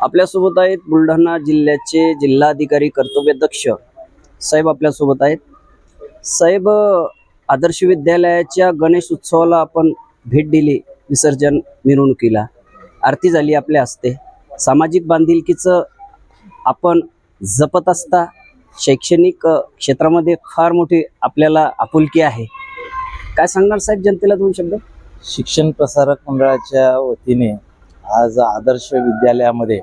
आपल्यासोबत आहेत बुलढाणा जिल्ह्याचे जिल्हाधिकारी कर्तव्यदक्ष साहेब आपल्यासोबत आहेत. साहेब आदर्श विद्यालयाच्या गणेश उत्सवाला आपण भेट दिली विसर्जन मिरवणुकीला. आरती झाली आपल्या हस्ते. सामाजिक बांधिलकीचं आपण जपत असता शैक्षणिक क्षेत्रामध्ये फार मोठी आपल्याला आपुलकी आहे. काय सांगणार साहेब जनतेला दोन शब्द? शिक्षण प्रसारक मंडळाच्या वतीने आज आदर्श विद्यालयामध्ये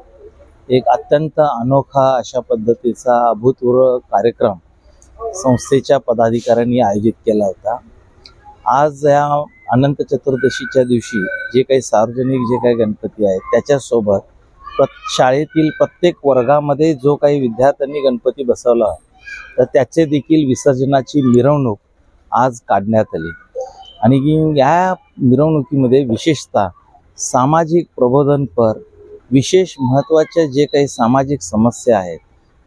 एक अत्यंत अनोखा अशा पद्धतीचा अभूतपूर्व कार्यक्रम संस्थेच्या पदाधिकाऱ्यांनी आयोजित केला होता. आज या अनंत चतुर्दशीच्या दिवशी जे काही सार्वजनिक जे काही गणपती आहेत त्याच्यासोबत प्र शाळेतील प्रत्येक वर्गामध्ये जो काही विद्यार्थ्यांनी गणपती बसवला तर त्याचे देखील विसर्जनाची मिरवणूक आज काढण्यात आली. आणि या मिरवणुकीमध्ये विशेषतः सामाजिक प्रबोधनपर विशेष महत्त्वाच्या जे काही सामाजिक समस्या आहेत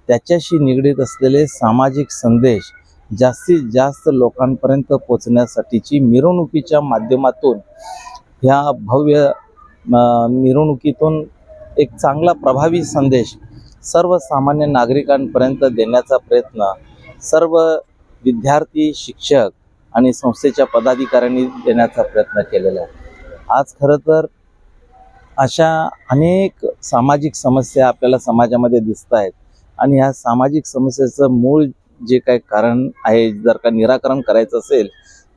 त्याच्याशी निगडीत असलेले सामाजिक संदेश जास्तीत जास्त लोकांपर्यंत पोचण्यासाठीची मिरवणुकीच्या माध्यमातून ह्या भव्य मिरवणुकीतून एक चांगला प्रभावी संदेश सर्वसामान्य नागरिकांपर्यंत देण्याचा प्रयत्न सर्व विद्यार्थी शिक्षक आणि संस्थेच्या पदाधिकाऱ्यांनी देण्याचा प्रयत्न केलेला आहे. आज खरं तर अशा अनेक सामाजिक समस्या आपल्याला समाजामध्ये दिसत आहेत. आणि ह्या सामाजिक समस्येचं मूळ जे काही कारण आहे जर का निराकरण करायचं असेल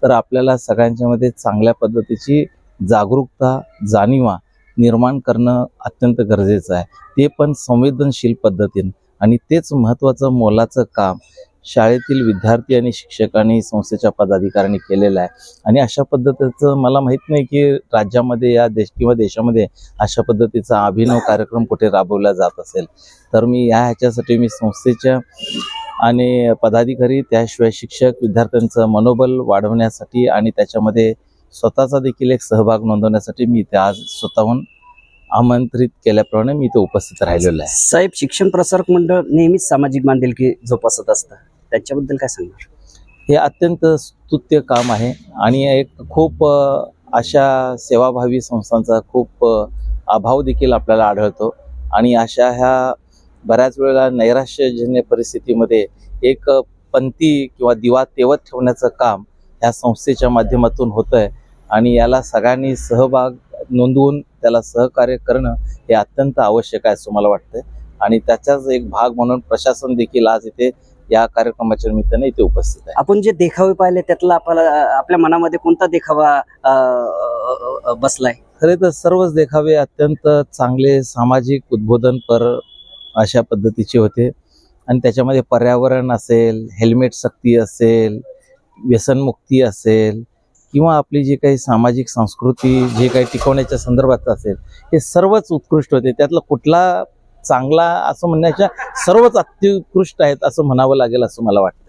तर आपल्याला सगळ्यांच्यामध्ये चांगल्या पद्धतीची जागरूकता जाणीवा निर्माण करणं अत्यंत गरजेचं आहे. ते पण संवेदनशील पद्धतीनं. आणि तेच महत्त्वाचं मोलाचं काम शाळेतील विद्यार्थी आणि शिक्षकांनी संस्थेच्या पदाधिकाऱ्यांनी केलेलं आहे. आणि अशा पद्धतीचं मला माहीत नाही की राज्यामध्ये या देश किंवा देशामध्ये अशा पद्धतीचा अभिनव कार्यक्रम कुठे राबवला जात असेल. तर मी या ह्याच्यासाठी मी संस्थेच्या आणि पदाधिकारी त्याशिवाय शिक्षक विद्यार्थ्यांचं मनोबल वाढवण्यासाठी आणि त्याच्यामध्ये स्वतःचा देखील एक सहभाग नोंदवण्यासाठी मी इथे आज स्वतःहून आमंत्रित केल्याप्रमाणे मी इथे उपस्थित राहिलेलो आहे. साहेब शिक्षण प्रसारक मंडळ नेहमीच सामाजिक बांधिलकी जोपासत असतं. त्याच्याबद्दल काय सांगणार? हे अत्यंत स्तुत्य काम आहे आणि एक खूप अशा सेवाभावी संस्थांचा खूप अभाव देखील आपल्याला आढळतो. आणि अशा ह्या बऱ्याच वेळेला नैराश्यजन्य परिस्थितीमध्ये एक पंथी किंवा दिवा तेवत ठेवण्याचं काम ह्या संस्थेच्या माध्यमातून होतं आहे आणि याला सगळ्यांनी सहभाग नोंदवून त्याला सहकार्य करणं हे अत्यंत आवश्यक आहे असं मला वाटतं आणि त्याचाच एक भाग म्हणून प्रशासन देखील आज इथे या कार्यक्रमाच्या निमित्ताने इथे उपस्थित आहे. आपण जे देखावे पाहिले त्यातला आपल्याला आपल्या मनामध्ये कोणता देखावा बसलाय? खरे तर सर्वच देखावे अत्यंत चांगले सामाजिक उद्बोधनपर अशा पद्धतीचे होते. आणि त्याच्यामध्ये पर्यावरण असेल हेल्मेट सक्ती असेल व्यसनमुक्ती असेल किंवा आपली जी काही सामाजिक संस्कृती जे काही टिकवण्याच्या संदर्भात असेल हे सर्वच उत्कृष्ट होते. त्यातला कुठला चांगला असं म्हणण्याच्या सर्वच अत्युत्कृष्ट आहेत असं म्हणावं लागेल असं मला वाटतं.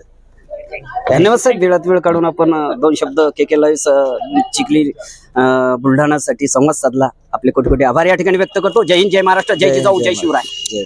धन्यवाद साहेब वेळात वेळ काढून आपण दोन शब्द के के चिखली बुलढाणासाठी संवाद साधला. आपले कोटी कोटी आभार या ठिकाणी व्यक्त करतो. जय हिंद जय महाराष्ट्र जय जिजाऊ जय जय शिवराय. जय.